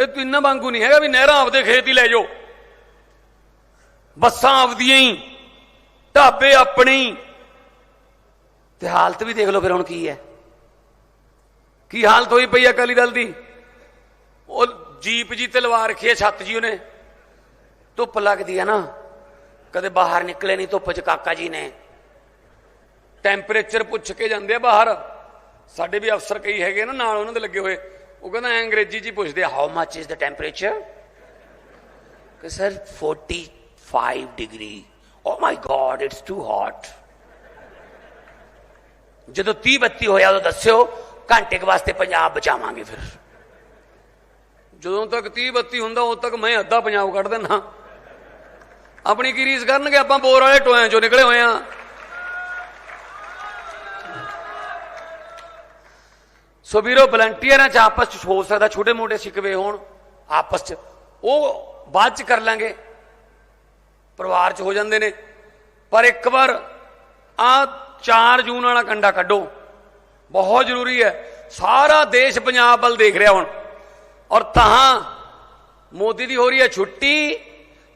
ਇਹ ਤੂੰ ਇੰਨਾ ਵਾਂਗੂ ਨਹੀਂ ਹੈਗਾ ਵੀ ਨਹਿਰਾਂ ਆਪਦੇ ਖੇਤ ਹੀ ਲੈ ਜਾਓ। ਬੱਸਾਂ ਆਪਦੀਆਂ ਹੀ, ਢਾਬੇ ਆਪਣੇ। ਤੇ ਹਾਲਤ ਵੀ ਦੇਖ ਲਓ ਫਿਰ ਹੁਣ ਕੀ ਹੈ। ਕੀ ਹਾਲਤ ਹੋਈ ਪਈ ਅਕਾਲੀ ਦਲ ਦੀ? ਉਹ ਜੀਪ ਜੀ ਤੇ ਲਵਾ ਰੱਖੀ ਹੈ ਛੱਤ ਜੀ ਉਹਨੇ। ਧੁੱਪ ਲੱਗਦੀ ਹੈ ਨਾ। ਕਦੇ ਬਾਹਰ ਨਿਕਲੇ ਨਹੀਂ ਧੁੱਪ 'ਚ ਕਾਕਾ ਜੀ ਨੇ। ਟੈਂਪਰੇਚਰ ਪੁੱਛ ਕੇ ਜਾਂਦੇ ਆ ਬਾਹਰ। ਸਾਡੇ ਵੀ ਅਫਸਰ ਕਈ ਹੈਗੇ ਨਾ, ਨਾਲ ਉਹਨਾਂ ਦੇ ਲੱਗੇ ਹੋਏ। ਉਹ ਕਹਿੰਦਾ ਅੰਗਰੇਜ਼ੀ 'ਚ ਹੀ ਪੁੱਛਦੇ ਆ how much is the temperature ਕਿ sir 45 degree oh my god it's too hot ਜਦੋਂ 30 32 ਹੋਇਆ ਉਦੋਂ ਦੱਸਿਓ, ਘੰਟੇ ਕੁ ਵਾਸਤੇ ਪੰਜਾਬ ਬਚਾਵਾਂਗੇ ਫਿਰ। ਜਦੋਂ ਤੱਕ 30 32 ਹੁੰਦਾ, ਉਦੋਂ ਤੱਕ ਮੈਂ ਅੱਧਾ ਪੰਜਾਬ ਕੱਢ ਦੇਣਾ ਆਪਣੀ ਕੀ ਰੀਸ ਕਰਨਗੇ, ਆਪਾਂ ਬੋਰ ਵਾਲੇ ਟੋਇਆਂ ਚੋਂ ਨਿਕਲੇ ਹੋਏ ਆ। ਸੋ ਵੀਰੋ ਵਲੰਟੀਅਰਾਂ ਚ ਆਪਸ ਚ ਹੋ ਸਕਦਾ, ਛੋਟੇ ਮੋਟੇ ਸਿਕਵੇ ਹੋਣ, ਆਪਸ ਚ। ਉਹ ਬਾਅਦ ਚ ਕਰ ਲਾਂਗੇ। ਪਰਿਵਾਰ ਚ ਹੋ ਜਾਂਦੇ ਨੇ। ਪਰ ਇੱਕ ਵਾਰ ਆ 4 ਜੂਨ ਵਾਲਾ ਕੰਡਾ ਕੱਢੋ। ਬਹੁਤ ਜ਼ਰੂਰੀ ਹੈ। ਸਾਰਾ ਦੇਸ਼ ਪੰਜਾਬ ਵੱਲ ਦੇਖ ਰਿਹਾ ਹੁਣ। ਔਰ ਤਾਂ ਮੋਦੀ ਦੀ ਹੋ ਰਹੀ ਹੈ ਛੁੱਟੀ।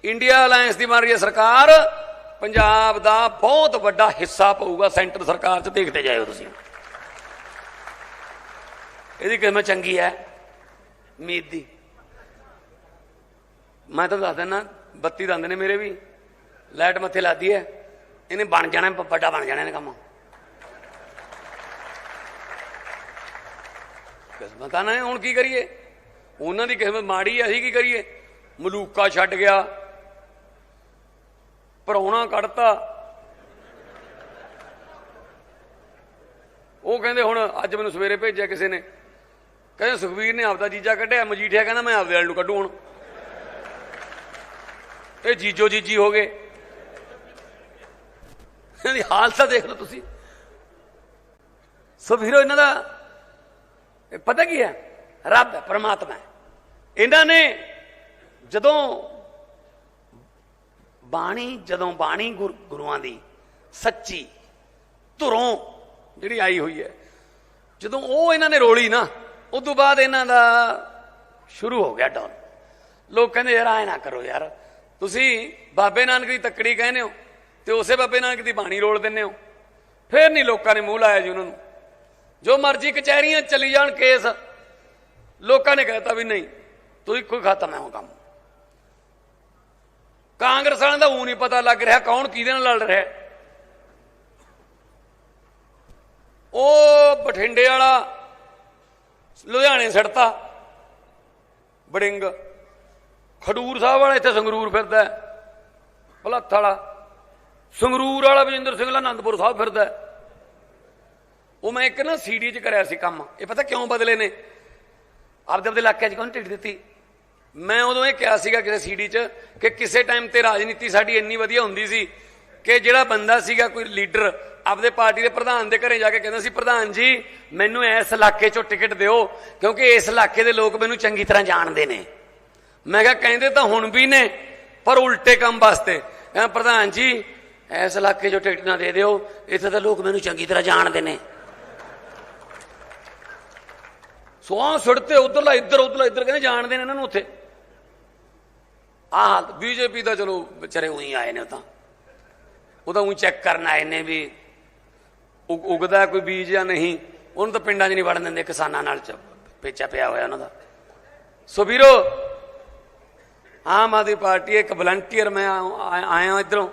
ਇੰਡੀਆ ਅਲਾਈਅੰਸ ਦੀ ਬਣ ਰਹੀ ਹੈ ਸਰਕਾਰ। ਪੰਜਾਬ ਦਾ ਬਹੁਤ ਵੱਡਾ ਹਿੱਸਾ ਪਊਗਾ। ਸੈਂਟਰ ਸਰਕਾਰ 'ਚ ਦੇਖਦੇ ਜਾਇਓ ਤੁਸੀਂ। ਇਹਦੀ ਕਿਸਮਤ ਚੰਗੀ ਹੈ। ਉਮੀਦ ਦੀ। ਮੈਂ ਤਾਂ ਦੱਸ ਦਿੰਦਾ, ਬੱਤੀ ਦੰਦ ਨੇ ਮੇਰੇ ਵੀ। ਲਾਈਟ ਮੱਥੇ ਲਾਦੀ ਹੈ। ਇਹਨੇ ਬਣ ਜਾਣਾ, ਵੱਡਾ ਬਣ ਜਾਣਾ ਇਹਨੇ ਕੰਮ। ਕਿਸਮਤਾਂ ਨੇ, ਹੁਣ ਕੀ ਕਰੀਏ? ਉਹਨਾਂ ਦੀ ਕਿਸਮਤ ਮਾੜੀ ਆ ਅਸੀਂ ਕੀ ਕਰੀਏ? ਮਲੂਕਾ ਛੱਡ ਗਿਆ। ਪਰੌਣਾ ਕੱਢਤਾ। ਉਹ ਕਹਿੰਦੇ ਹੁਣ ਅੱਜ ਮੈਨੂੰ ਸਵੇਰੇ ਭੇਜਿਆ ਕਿਸੇ ਨੇ। ਕਹਿੰਦੇ ਸੁਖਵੀਰ ਨੇ ਆਪਦਾ ਜੀਜਾ ਕੱਢਿਆ, ਮਜੀਠੀਆ ਕਹਿੰਦਾ ਮੈਂ ਆਪਦੇ ਵਾਲ ਨੂੰ ਕੱਢੂ ਹੁਣ। ਇਹ ਜੀਜੋ ਜੀਜੀ ਹੋ ਗਏ। ਇਹਦੀ ਹਾਲਤ ਤਾਂ ਦੇਖ ਲਓ ਤੁਸੀਂ। ਸੋ ਵੀਰੋ, ਇਹਨਾਂ ਦਾ ਪਤਾ ਕੀ ਹੈ? ਰੱਬ ਹੈ, ਪਰਮਾਤਮਾ ਹੈ। ਇਹਨਾਂ ਨੇ ਜਦੋਂ ਬਾਣੀ ਜਦੋਂ ਬਾਣੀ ਗੁਰ- ਗੁਰੂਆਂ ਦੀ ਸੱਚੀ ਧੁਰੋਂ ਜਿਹੜੀ ਆਈ ਹੋਈ ਹੈ, ਜਦੋਂ ਉਹ ਇਹਨਾਂ ਨੇ ਰੋਲੀ ਨਾ ਉਸ ਤੋਂ ਬਾਅਦ ਇਹਨਾਂ ਦਾ ਸ਼ੁਰੂ ਹੋ ਗਿਆ ਡਾਊਨ। ਲੋਕ ਕਹਿੰਦੇ, ਯਾਰ, ਆਏ ਨਾ ਕਰੋ ਯਾਰ। ਤੁਸੀਂ ਬਾਬੇ ਨਾਨਕ ਦੀ ਤੱਕੜੀ ਕਹਿੰਦੇ ਹੋ ਤੇ ਉਸੇ ਬਾਬੇ ਨਾਨਕ ਦੀ ਬਾਣੀ ਰੋਲ ਦਿੰਦੇ ਹੋ। ਫੇਰ ਨਹੀਂ ਲੋਕਾਂ ਨੇ ਮੂੰਹ ਲਾਇਆ ਜੀ ਉਹਨਾਂ ਨੂੰ। ਜੋ ਮਰਜ਼ੀ ਕਚਹਿਰੀਆਂ ਚਲੀ ਜਾਣ ਕੇਸ, ਲੋਕਾਂ ਨੇ ਕਹਿਤਾ ਵੀ ਨਹੀਂ ਤੁਸੀਂ ਕੋਈ ਖਤਮ ਹੈ ਉਹ ਕੰਮ। ਕਾਂਗਰਸ ਵਾਲਿਆਂ ਦਾ ਉਹ ਨਹੀਂ ਪਤਾ ਲੱਗ ਰਿਹਾ ਕੌਣ ਕਿਹਦੇ ਨਾਲ ਲੜ ਰਿਹਾ ਉਹ ਬਠਿੰਡੇ ਵਾਲਾ ਲੁਧਿਆਣੇ ਸੜਤਾ। ਬੜਿੰਗ। ਖਡੂਰ ਸਾਹਿਬ ਵਾਲਾ ਇੱਥੇ ਸੰਗਰੂਰ ਫਿਰਦਾ ਹੈ। ਭਲੱਥ ਵਾਲਾ। ਸੰਗਰੂਰ ਵਾਲਾ ਵਿਜੇਂਦਰ ਸਿੰਘ ਆਨੰਦਪੁਰ ਸਾਹਿਬ ਫਿਰਦਾ ਉਹ ਮੈਂ ਇੱਕ ਨਾ ਸੀਡੀ 'ਚ ਕਰਿਆ ਸੀ ਕੰਮ। ਇਹ ਪਤਾ ਕਿਉਂ ਬਦਲੇ ਨੇ? ਆਪਦੇ ਆਪਦੇ ਇਲਾਕੇ 'ਚ ਕੌਣ ਢਿੱਡ ਦਿੱਤੀ? ਮੈਂ ਉਦੋਂ ਇਹ ਕਿਹਾ ਸੀਗਾ ਕਿਸੇ ਸੀਡੀ 'ਚ ਕਿ ਕਿਸੇ ਟਾਈਮ ਤੇ ਰਾਜਨੀਤੀ ਸਾਡੀ ਇੰਨੀ ਵਧੀਆ ਹੁੰਦੀ ਸੀ ਕਿ ਜਿਹੜਾ ਬੰਦਾ ਸੀਗਾ ਕੋਈ ਲੀਡਰ ਆਪਦੇ ਪਾਰਟੀ ਦੇ ਪ੍ਰਧਾਨ ਦੇ ਘਰੇ ਜਾ ਕੇ ਕਹਿੰਦਾ ਸੀ, ਪ੍ਰਧਾਨ ਜੀ, ਮੈਨੂੰ ਇਸ ਇਲਾਕੇ 'ਚੋਂ ਟਿਕਟ ਦਿਓ, ਕਿਉਂਕਿ ਇਸ ਇਲਾਕੇ ਦੇ ਲੋਕ ਮੈਨੂੰ ਚੰਗੀ ਤਰ੍ਹਾਂ ਜਾਣਦੇ ਨੇ। ਮੈਂ ਕਿਹਾ, ਕਹਿੰਦੇ ਤਾਂ ਹੁਣ ਵੀ ਨੇ, ਪਰ ਉਲਟੇ ਕੰਮ ਵਾਸਤੇ। ਕਹਿੰਦਾ, ਪ੍ਰਧਾਨ ਜੀ, ਇਸ ਇਲਾਕੇ 'ਚੋਂ ਟਿਕਟ ਨਾ ਦੇ ਦਿਓ, ਇੱਥੇ ਤਾਂ ਲੋਕ ਮੈਨੂੰ ਚੰਗੀ ਤਰ੍ਹਾਂ ਜਾਣਦੇ ਨੇ। ਸੋਹਾਂ ਸੁੱਟਤੇ ਉਧਰਲਾ, ਇੱਧਰ ਉਧਰਲਾ, ਇੱਧਰ ਕਹਿੰਦੇ ਜਾਣਦੇ ਨੇ ਇਹਨਾਂ ਨੂੰ ਉੱਥੇ। ਆਹ ਹਾਲਤ ਬੀਜੇਪੀ ਦਾ ਚਲੋ ਵਿਚਾਰੇ ਉਹੀ ਆਏ ਨੇ ਤਾਂ। ਉਹ ਤਾਂ ਉਹੀ ਚੈੱਕ ਕਰਨ ਆਏ ਨੇ ਵੀ ਉਗ- ਉਗਦਾ ਕੋਈ ਬੀਜ ਜਾਂ ਨਹੀਂ। ਉਹਨੂੰ ਤਾਂ ਪਿੰਡਾਂ 'ਚ ਨਹੀਂ ਵੜਨ ਦਿੰਦੇ ਕਿਸਾਨਾਂ ਨਾਲ ਚ, ਪੇਚਾ ਪਿਆ ਹੋਇਆ ਉਹਨਾਂ ਦਾ। ਸੋ ਵੀਰੋ, ਆਮ ਆਦਮੀ ਪਾਰਟੀ ਇੱਕ ਵਲੰਟੀਅਰ ਮੈਂ ਆਇਆ ਇਧਰੋਂ।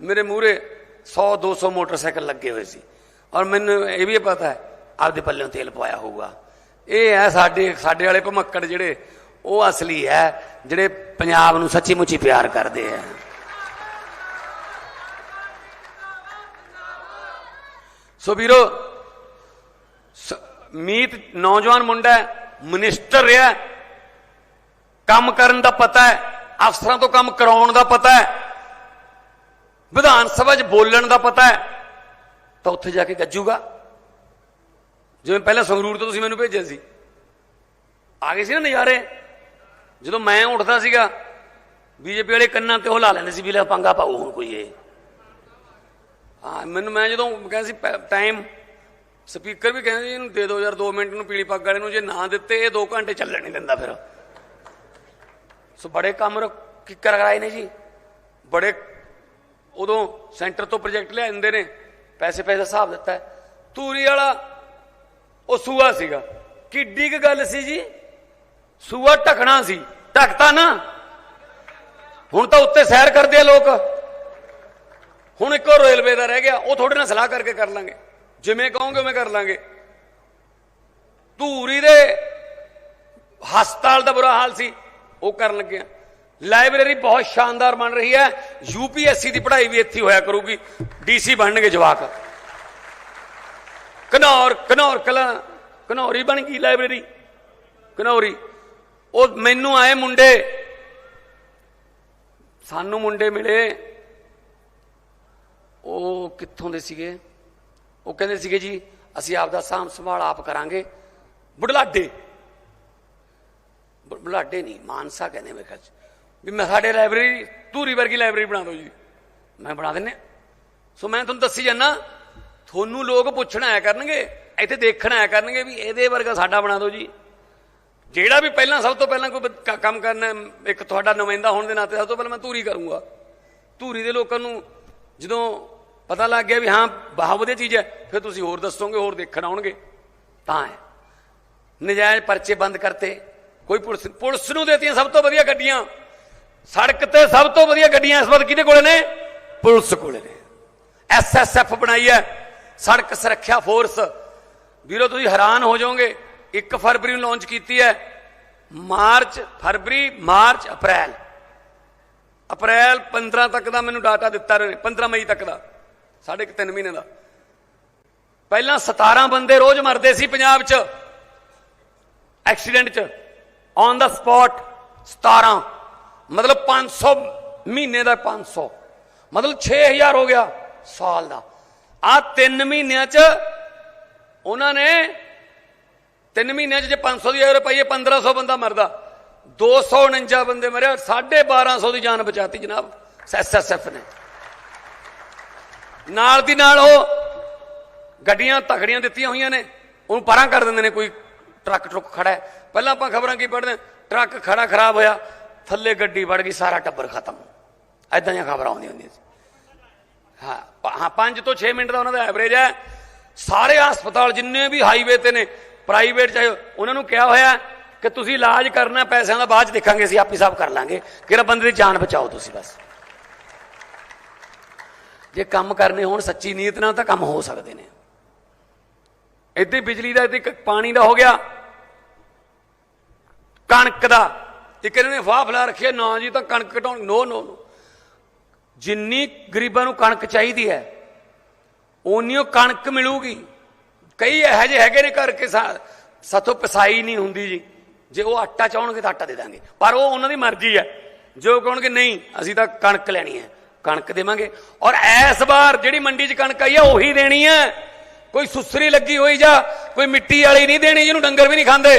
ਮੇਰੇ ਮੂਹਰੇ 100 200 ਮੋਟਰਸਾਈਕਲ ਲੱਗੇ ਹੋਏ ਸੀ। ਔਰ ਮੈਨੂੰ ਇਹ ਵੀ ਪਤਾ ਹੈ, ਆਪਦੇ ਪੱਲਿਓਂ ਤੇਲ ਪਵਾਇਆ ਹੋਊਗਾ। ਇਹ ਹੈ ਸਾਡੇ ਸਾਡੇ ਵਾਲੇ ਭਮੱਕੜ ਜਿਹੜੇ, ਉਹ ਅਸਲੀ ਹੈ, ਜਿਹੜੇ ਪੰਜਾਬ ਨੂੰ ਸੱਚੀ ਮੁੱਚੀ ਪਿਆਰ ਕਰਦੇ ਆ ਸੋ ਵੀਰੋ, ਸ- ਮੀਤ ਨੌਜਵਾਨ ਮੁੰਡਾ ਹੈ, ਮਿਨਿਸਟਰ ਰਿਹਾ ਕੰਮ ਕਰਨ ਦਾ ਪਤਾ ਹੈ, ਅਫਸਰਾਂ ਤੋਂ ਕੰਮ ਕਰਾਉਣ ਦਾ ਪਤਾ ਹੈ, ਵਿਧਾਨ ਸਭਾ 'ਚ ਬੋਲਣ ਦਾ ਪਤਾ ਹੈ, ਤਾਂ ਉੱਥੇ ਜਾ ਕੇ ਗੱਜੂਗਾ। ਜਿਵੇਂ ਪਹਿਲਾਂ ਸੰਗਰੂਰ ਤੋਂ ਤੁਸੀਂ ਮੈਨੂੰ ਭੇਜਿਆ ਸੀ। ਆ ਗਏ ਸੀ ਨਾ ਨਜ਼ਾਰੇ। ਜਦੋਂ ਮੈਂ ਉੱਠਦਾ ਸੀਗਾ, ਬੀਜੇਪੀ ਵਾਲੇ ਕੰਨਾਂ ਤੇ ਉਹ ਲਾ ਲੈਂਦੇ ਸੀ ਵੀ ਲੈ ਪੰਗਾ ਪਾਉ ਹੁਣ ਕੋਈ ਇਹ। ਹਾਂ, ਮੈਨੂੰ ਮੈਂ ਜਦੋਂ ਕਹਿੰਦਾ ਸੀ ਟਾਈਮ ਸਪੀਕਰ ਵੀ ਕਹਿੰਦੇ ਜੀ ਇਹਨੂੰ ਦੇ ਦਿਓ ਯਾਰ 2 ਮਿੰਟ ਨੂੰ ਪੀਲੀ ਪੱਗ ਵਾਲੇ ਨੂੰ, ਜੇ ਨਾ ਦਿੱਤੇ, ਇਹ 2 ਘੰਟੇ ਚੱਲਣ ਨਹੀਂ ਦਿੰਦਾ ਫਿਰ। ਸੋ ਬੜੇ ਕੰਮ ਰ- ਕੀ ਕਰਾਏ ਨੇ ਜੀ। ਬੜੇ ਉਦੋਂ ਸੈਂਟਰ ਤੋਂ ਪ੍ਰੋਜੈਕਟ ਲਿਆਂਦੇ ਨੇ, ਪੈਸੇ ਪੈਸੇ ਦਾ ਹਿਸਾਬ ਦਿੱਤਾ। ਹੈ। ਤੂਰੀ ਵਾਲਾ, ਉਹ ਸੂਆ ਸੀਗਾ। ਕਿੱਡੀ ਕੁ ਗੱਲ ਸੀ ਜੀ? ਸੂਆ ਢਕਣਾ ਸੀ। ਢਕਤਾ ਨਾ। ਹੁਣ ਤਾਂ ਉੱਤੇ ਸੈਰ ਕਰਦੇ ਆ ਲੋਕ। ਹੁਣ ਇੱਕੋ ਰੇਲਵੇ ਦਾ ਰਹਿ ਗਿਆ, ਉਹ ਤੁਹਾਡੇ ਨਾਲ ਸਲਾਹ ਕਰਕੇ ਕਰ ਲਾਂਗੇ। ਜਿਵੇਂ ਕਹੋਗੇ ਉਵੇਂ ਕਰ ਲਾਂਗੇ। ਧੂਰੀ ਦੇ ਹਸਪਤਾਲ ਦਾ ਬੁਰਾ ਹਾਲ ਸੀ, ਉਹ ਕਰਨ ਲੱਗਿਆ ਲਾਇਬ੍ਰੇਰੀ ਬਹੁਤ ਸ਼ਾਨਦਾਰ ਬਣ ਰਹੀ ਹੈ ਯੂਪੀਐਸਸੀ ਦੀ ਪੜ੍ਹਾਈ ਵੀ ਇੱਥੇ ਹੀ ਹੋਇਆ ਕਰੂਗੀ ਡੀਸੀ ਬਣਨਗੇ ਜਵਾਕ। ਘਨੌਰ ਘਨੌਰ ਕਲਾ, ਘਨੌਰੀ ਬਣ ਗਈ ਲਾਇਬ੍ਰੇਰੀ। ਘਨੌਰੀ, ਉਹ ਮੈਨੂੰ ਆਏ ਮੁੰਡੇ, ਸਾਨੂੰ ਮੁੰਡੇ ਮਿਲੇ ਉਹ ਕਿੱਥੋਂ ਦੇ ਸੀਗੇ? ਉਹ ਕਹਿੰਦੇ ਸੀਗੇ ਜੀ, ਅਸੀਂ ਆਪ ਦਾ ਸਾਂਭ ਸੰਭਾਲ ਆਪ ਕਰਾਂਗੇ। ਬੁਢਲਾਡੇ। ਬੁ- ਬੁਢਲਾਡੇ ਨਹੀਂ, ਮਾਨਸਾ ਕਹਿੰਦੇ ਮੇਰੇ ਖਿਆਲ ਚ। ਵੀ ਮੈਂ ਸਾਡੇ ਲਾਇਬ੍ਰੇਰੀ, ਧੂਰੀ ਵਰਗੀ ਲਾਇਬ੍ਰੇਰੀ ਬਣਾ ਦਿਓ ਜੀ। ਮੈਂ ਬਣਾ ਦਿੰਨੇ। ਸੋ ਮੈਂ ਤੁਹਾਨੂੰ ਦੱਸੀ ਜਾਂਦਾ, ਤੁਹਾਨੂੰ ਲੋਕ ਪੁੱਛਣ ਆਇਆ ਕਰਨਗੇ, ਇੱਥੇ ਦੇਖਣ ਆਇਆ ਕਰਨਗੇ ਵੀ ਇਹਦੇ ਵਰਗਾ ਸਾਡਾ ਬਣਾ ਦਿਓ ਜੀ। ਜਿਹੜਾ ਵੀ ਪਹਿਲਾਂ ਸਭ ਤੋਂ ਪਹਿਲਾਂ ਕੋਈ ਕੰਮ ਕਰਨਾ, ਇੱਕ ਤੁਹਾਡਾ ਨੁਮਾਇੰਦਾ ਹੋਣ ਦੇ ਨਾਤੇ ਸਭ ਤੋਂ ਪਹਿਲਾਂ ਮੈਂ ਧੂਰੀ ਕਰੂੰਗਾ। ਧੂਰੀ ਦੇ ਲੋਕਾਂ ਨੂੰ ਜਦੋਂ ਪਤਾ ਲੱਗ ਗਿਆ ਵੀ ਹਾਂ ਬਾਹ ਵਧੀਆ ਚੀਜ਼ ਹੈ। ਫਿਰ ਤੁਸੀਂ ਹੋਰ ਦੱਸੋਗੇ, ਹੋਰ ਦੇਖਣ ਆਉਣਗੇ। ਤਾਂ ਹੈ। ਨਜਾਇਜ਼ ਪਰਚੇ ਬੰਦ ਕਰਤੇ। ਕੋਈ ਪੁਲਿਸ ਪੁਲਿਸ ਨੂੰ ਦੇਤੀਆਂ ਸਭ ਤੋਂ ਵਧੀਆ ਗੱਡੀਆਂ। ਸੜਕ ਤੇ ਸਭ ਤੋਂ ਵਧੀਆ ਗੱਡੀਆਂ ਇਸ ਵਕਤ ਕਿਹਦੇ ਕੋਲੇ ਨੇ? ਪੁਲਿਸ ਕੋਲੇ ਨੇ। ਐਸਐਸਐਫ ਬਣਾਈ ਹੈ। ਸੜਕ ਸੁਰੱਖਿਆ ਫੋਰਸ। ਵੀਰੋ, ਤੁਸੀਂ ਹੈਰਾਨ ਹੋ ਜਾਓਗੇ। 1 ਫਰਵਰੀ ਨੂੰ ਲਾਂਚ ਕੀਤੀ ਹੈ। ਮਾਰਚ, ਫਰਵਰੀ, ਮਾਰਚ, ਅਪ੍ਰੈਲ। ਅਪ੍ਰੈਲ 15 ਤੱਕ ਦਾ ਮੈਨੂੰ ਡਾਟਾ ਦਿੱਤਾ ਰਹੇ 15 ਮਈ ਤੱਕ ਦਾ। ਸਾਢੇ ਕੁ ਤਿੰਨ ਮਹੀਨੇ ਦਾ। ਪਹਿਲਾਂ 17 ਬੰਦੇ ਰੋਜ਼ ਮਰਦੇ ਸੀ ਪੰਜਾਬ 'ਚ। ਐਕਸੀਡੈਂਟ 'ਚ। ਔਨ ਦਾ ਸਪੌਟ 17 ਮਤਲਬ 500 ਮਹੀਨੇ ਦਾ 500 ਮਤਲਬ 6000 ਹੋ ਗਿਆ ਸਾਲ ਦਾ। ਆ 3 ਮਹੀਨਿਆਂ 'ਚ ਉਹਨਾਂ ਨੇ 3 ਮਹੀਨਿਆਂ 'ਚ ਜੇ 500 ਦੀ ਅਗਰ ਪਾਈਏ 1500 ਬੰਦਾ ਮਰਦਾ। 249 ਬੰਦੇ ਮਰੇ 1250 ਦੀ ਜਾਨ ਬਚਾਤੀ ਜਨਾਬ। ਐਸਐਸਐਫ ਨੇ। ਨਾਲ ਦੀ ਨਾਲ ਉਹ ਗੱਡੀਆਂ ਤਕੜੀਆਂ ਦਿੱਤੀਆਂ ਹੋਈਆਂ ਨੇ। ਉਹਨੂੰ ਪਰਾਂ ਕਰ ਦਿੰਦੇ ਨੇ ਕੋਈ ਟਰੱਕ ਟਰੁੱਕ ਖੜਾ ਪਹਿਲਾਂ ਆਪਾਂ ਖਬਰਾਂ ਕੀ ਪੜ੍ਹਦੇ ਹਾਂ, ਟਰੱਕ ਖੜਾ ਖਰਾਬ ਹੋਇਆ ਥੱਲੇ ਗੱਡੀ ਵੜ ਗਈ ਸਾਰਾ ਟੱਬਰ ਖਤਮ। ਐਦਾਂ ਦੀਆਂ ਖਬਰਾਂ ਆਉਂਦੀਆਂ ਹੁੰਦੀਆਂ ਸੀ। ਹਾਂ ਹਾਂ 5 ਤੋਂ 6 ਮਿੰਟ ਦਾ ਉਹਨਾਂ ਦਾ ਐਵਰੇਜ ਹੈ। ਸਾਰੇ ਹਸਪਤਾਲ ਜਿੰਨੇ ਵੀ ਹਾਈਵੇ ਤੇ ਨੇ ਪ੍ਰਾਈਵੇਟ ਚਾਹੇ ਉਹਨਾਂ ਨੂੰ ਕਿਹਾ ਹੋਇਆ ਕਿ ਤੁਸੀਂ ਇਲਾਜ ਕਰਨਾ ਪੈਸਿਆਂ ਦਾ ਬਾਅਦ ਚ ਦੇਖਾਂਗੇ ਅਸੀਂ ਆਪੀ ਸਾਬ ਕਰ ਲਾਂਗੇ। ਕਿਹੜਾ ਬੰਦੇ ਦੀ ਜਾਨ ਬਚਾਓ ਤੁਸੀਂ ਬਸ। ਜੇ ਕੰਮ ਕਰਨੇ ਹੋਣ ਸੱਚੀ ਨੀਅਤ ਨਾਲ ਤਾਂ ਕੰਮ ਹੋ ਸਕਦੇ ਨੇ। ਇੱਥੇ ਬਿਜਲੀ ਦਾ ਇੱਥੇ ਪਾਣੀ ਦਾ ਹੋ ਗਿਆ। ਕਣਕ ਦਾ। ਇੱਕ ਇਹਨਾਂ ਨੇ ਵਾਹ ਫਾਫਲਾ ਰੱਖਿਆ, ਨਾ ਜੀ ਤਾਂ ਕਣਕ ਘਟਾਉਣ ਨੋ ਨੋ ਨੋ। ਜਿੰਨੀ ਗਰੀਬਾਂ ਨੂੰ ਕਣਕ ਚਾਹੀਦੀ ਹੈ, ਓਨੀ ਉਹ ਕਣਕ ਮਿਲੂਗੀ। ਕਈ ਇਹੋ ਜਿਹੇ ਹੈਗੇ ਨੇ ਘਰ ਕੇ ਸਾ- ਸਾਥੋਂ ਪਸਾਈ ਨਹੀਂ ਹੁੰਦੀ ਜੀ। ਜੇ ਉਹ ਆਟਾ ਚਾਹਣਗੇ ਤਾਂ ਆਟਾ ਦੇ ਦਾਂਗੇ। ਪਰ ਉਹ ਉਹਨਾਂ ਦੀ ਮਰਜ਼ੀ ਹੈ। ਜੋ ਕਹਣਗੇ, ਨਹੀਂ, ਅਸੀਂ ਤਾਂ ਕਣਕ ਲੈਣੀ ਹੈ। ਕਣਕ ਦੇਵਾਂਗੇ। ਔਰ ਇਸ ਵਾਰ ਜਿਹੜੀ ਮੰਡੀ 'ਚ ਕਣਕ ਆਈ ਹੈ ਉਹੀ ਦੇਣੀ ਹੈ ਕੋਈ ਸੁਸਰੀ ਲੱਗੀ ਹੋਈ ਜਾਂ ਕੋਈ ਮਿੱਟੀ ਵਾਲੀ ਨਹੀਂ ਦੇਣੀ ਜਿਹਨੂੰ ਡੰਗਰ ਵੀ ਨਹੀਂ ਖਾਂਦੇ।